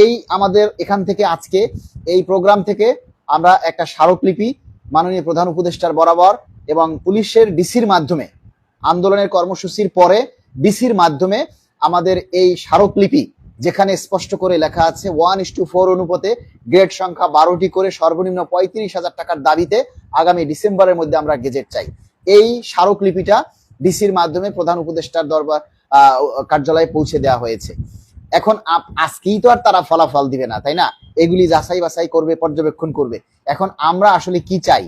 এই আমাদের এখান থেকে আজকে, এই প্রোগ্রাম থেকে আমরা একটা স্মারকলিপি মাননীয় প্রধান উপদেষ্টার বরাবর এবং পুলিশের ডিসির মাধ্যমে, আন্দোলনের কর্মসূচির পরে ডিসির মাধ্যমে আমাদের এই স্মারকলিপি, যেখানে স্পষ্ট করে লেখা আছে, ওয়ান ইস টু ফোর অনুপাতে গ্রেড সংখ্যা বারোটি করে সর্বনিম্ন পঁয়ত্রিশ হাজার টাকার দাবিতে আগামী ডিসেম্বরের মধ্যে আমরা গেজেট চাই। এই স্মারকলিপিটা ডিসির মাধ্যমে প্রধান উপদেষ্টার দরবার কার্যালয়ে পৌঁছে দেওয়া হয়েছে। এখন আজকেই তো আর তারা ফলাফল দিবে না, তাই না? এগুলি যাচাই বাছাই করবে, পর্যবেক্ষণ করবে। এখন আমরা আসলে কি চাই,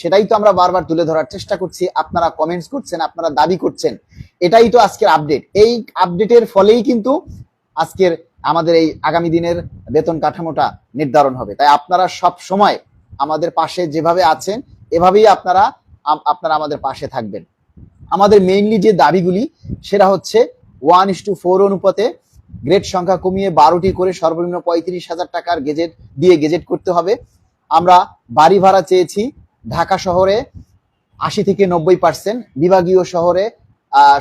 সেটাই তো আমরা বারবার তুলে ধরার চেষ্টা করছি। আপনারা কমেন্টস করছেন, আপনারা দাবি করছেন, এটাই তো আজকের আপডেট এই আপডেটের ফলেই কিন্তু আজকের আমাদের এই আগামী দিনের বেতন কাঠামোটা নির্ধারণ হবে। তাই আপনারা সব সময় আমাদের পাশে যেভাবে আছেন, এভাবেই আপনারা আপনারা আমাদের পাশে থাকবেন। আমাদের মেইনলি যে দাবিগুলি, সেটা হচ্ছে ওয়ান ইস টু ফোর অনুপাতে গ্রেড সংখ্যা কমিয়ে বারোটি করে সর্বনিম্ন পঁয়ত্রিশ হাজার টাকার গেজেট দিয়ে গেজেট করতে হবে। আমরা বাড়ি ভাড়া চেয়েছি ঢাকা শহরে আশি থেকে নব্বই পার্সেন্ট, বিভাগীয় শহরে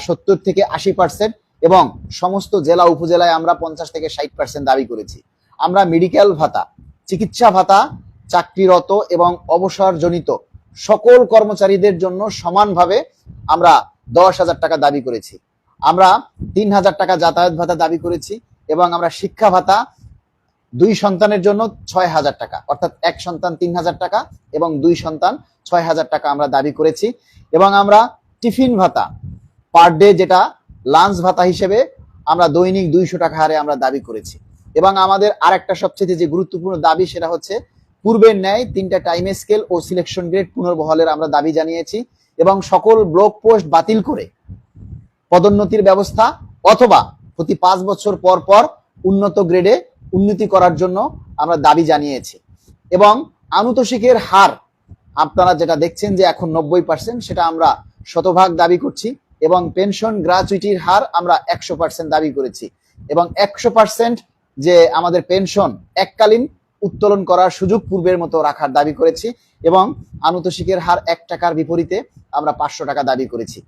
সত্তর থেকে আশি পার্সেন্ট এবং সমস্ত জেলা উপজেলায় আমরা পঞ্চাশ থেকে ষাট পার্সেন্ট দাবি করেছি। আমরা মেডিকেল ভাতা, চিকিৎসা ভাতা, চাকরিরত এবং অবসরজনিত সকল কর্মচারীদের জন্য সমানভাবে আমরা দশ হাজার টাকা দাবি করেছি। আমরা তিন হাজার টাকা যাতায়াত ভাতা দাবি করেছি এবং আমরা শিক্ষা ভাতা দুই সন্তানের জন্য ছয় হাজার টাকা, অর্থাৎ এক সন্তান তিন হাজার টাকা এবং দুই সন্তান ছয় হাজার টাকা আমরা দাবি করেছি। এবং আমরা টিফিন ভাতা পার ডে যেটা লাঞ্চ ভাতা হিসেবে আমরা দৈনিক দুইশো টাকা হারে আমরা দাবি করেছি। এবং আমাদের আরেকটা সবচেয়ে যে গুরুত্বপূর্ণ দাবি সেটা হচ্ছে পূর্বের ন্যায় তিনটা টাইম স্কেল ও সিলেকশন গ্রেড পুনর্বহলের আমরা দাবি জানিয়েছি এবং সকল ব্লক পোস্ট বাতিল করে পদোন্নতির ব্যবস্থা অথবা প্রতি পাঁচ বছর পর পর উন্নত গ্রেডে উন্নতি করার জন্য আমরা দাবি জানিয়েছি। এবং আনুতোষিকের হার, আপনারা যেটা দেখছেন যে এখন নব্বই পার্সেন্ট সেটা আমরা শতভাগ দাবি করছি এবং পেনশন গ্রাচুইটির হার আমরা একশো পার্সেন্ট দাবি করেছি। এবং একশো পার্সেন্ট যে আমাদের পেনশন এককালীন উত্তোলন করার সুযোগ পূর্বের মতো রাখার দাবি করেছি এবং আনুতোষিকের হার এক টাকার বিপরীতে আমরা পাঁচশো টাকা দাবি করেছি।